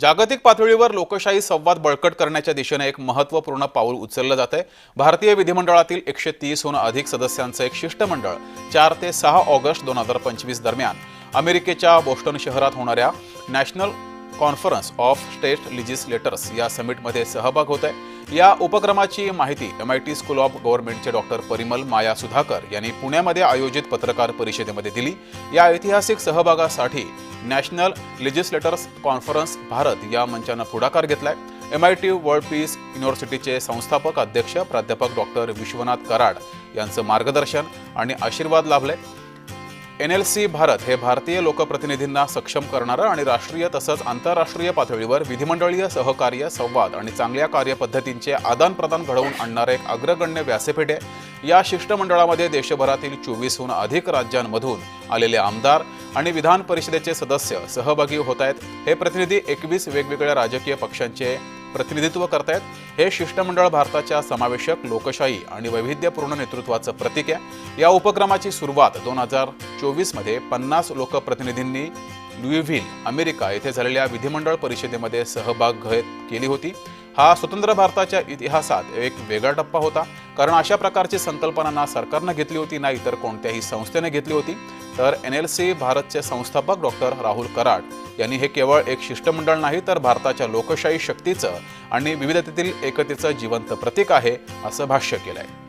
जागतिक पातळीवर लोकशाही संवाद बळकट करण्याच्या दिशेने एक महत्त्वपूर्ण पाऊल उचललं जात आहे भारतीय विधिमंडळातील एकशे तीसहून अधिक सदस्यांचं एक शिष्टमंडळ चार ते सहा ऑगस्ट दोन हजार पंचवीस दरम्यान अमेरिकेच्या बोस्टन शहरात होणाऱ्या national conference of state legislators या समिटमध्ये सहभाग होत आहे या उपक्रमाची माहिती M I T school of गव्हर्नमेंटचे डॉक्टर परिमल माया सुधाकर यांनी पुण्यामध्ये आयोजित पत्रकार परिषदेमध्ये दिली. या ऐतिहासिक सहभागासाठी नॅशनल लेजिस्लेटर्स कॉन्फरन्स भारत या मंचानं पुढाकार घेतलाय. M I T world peace युनिव्हर्सिटीचे संस्थापक अध्यक्ष प्राध्यापक डॉक्टर विश्वनाथ कराड यांचं मार्गदर्शन आणि आशीर्वाद लाभले. एन एल सी भारत हे भारतीय लोकप्रतिनिधींना सक्षम करणारं आणि राष्ट्रीय तसंच आंतरराष्ट्रीय पातळीवर विधिमंडळीय सहकार्य संवाद आणि चांगल्या कार्यपद्धतींचे आदानप्रदान घडवून आणणारं एक अग्रगण्य व्यासपीठ आहे. या शिष्टमंडळामध्ये देशभरातील चोवीसहून अधिक राज्यांमधून आलेले आमदार आणि विधान परिषदेचे सदस्य सहभागी होत आहेत. हे प्रतिनिधी एकवीस वेगवेगळ्या राजकीय पक्षांचे प्रतिनिधित्व करतायत. हे शिष्टमंडळ भारताच्या समावेशक लोकशाही आणि वैविध्यपूर्ण नेतृत्वाचं प्रतीक आहे. या उपक्रमाची सुरुवात दोन हजार चोवीसमध्ये पन्नास लोकप्रतिनिधींनी लुईव्हिल अमेरिका येथे झालेल्या विधिमंडळ परिषदेमध्ये सहभाग घेत केली होती. हा स्वतंत्र भारताच्या इतिहासात एक वेगळा टप्पा होता. कारण अशा प्रकारची संकल्पना ना सरकारनं घेतली होती नाही तर कोणत्याही संस्थेने घेतली होती. तर एन एल सी भारतचे संस्थापक डॉक्टर राहुल कराड यांनी हे केवळ एक शिष्टमंडळ नाही तर भारताच्या लोकशाही शक्तीचं आणि विविधतेतील एकतेचं जिवंत प्रतीक आहे असं भाष्य केलं आहे